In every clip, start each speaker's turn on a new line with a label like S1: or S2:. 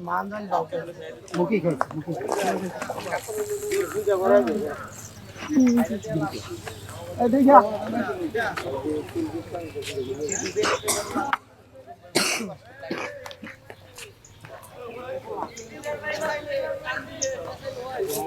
S1: মানদান কাউকে মুখি খেয়েছে মুখি দেখা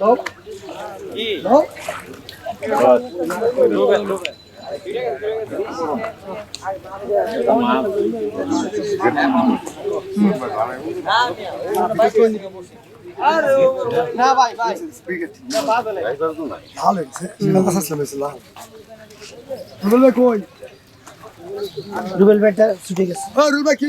S1: লোক লোক না ভাই ভাই
S2: ভালো হয়েছে সিনেমা আসলাম ইসলাম রুবেল ভাই কই
S1: ছুটে গেছে
S2: রুবেল কি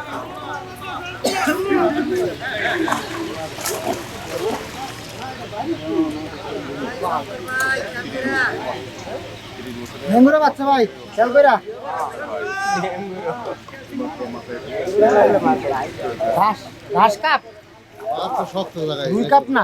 S1: নেঙ্গুরা বাচ্চা ভাই খেয়াল কইরা। ঘাস ঘাস কাপ?
S2: শক্ত জায়গায়
S1: দুই কাপ না?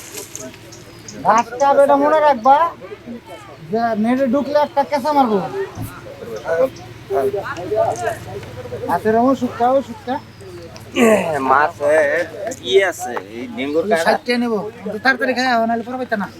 S1: ঘাসটা এটা মনে রাখবা যে নেটে ঢুকলে একটা কেঁচা মারবো। হাতের এমন শুক্কা ও শুক্কা।
S3: মাছ ই আছে এই ডেঙ্গুর কারণে
S1: ষাটটা নেব কিন্তু তাড়াতাড়ি খাই নাহলে পরে পাইতা না।